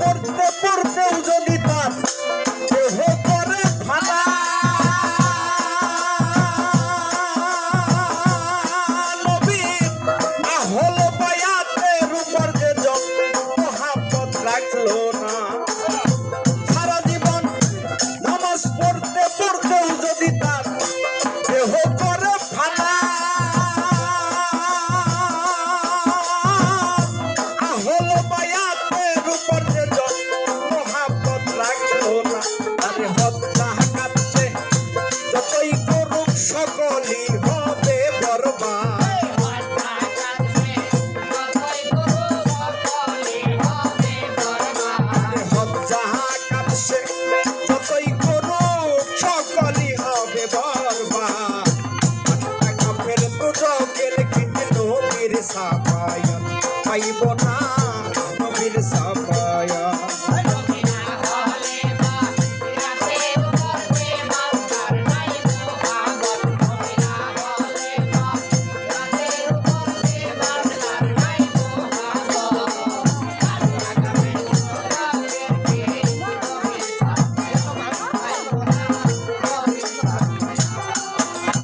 করতে পূর্বেও যদি তার দেহ করে ফালা হলো পায়াতের উপর যে যত মহাপত রাখল সকল কিন্তু বীর সাপায়ন পাইব না বীর সাপ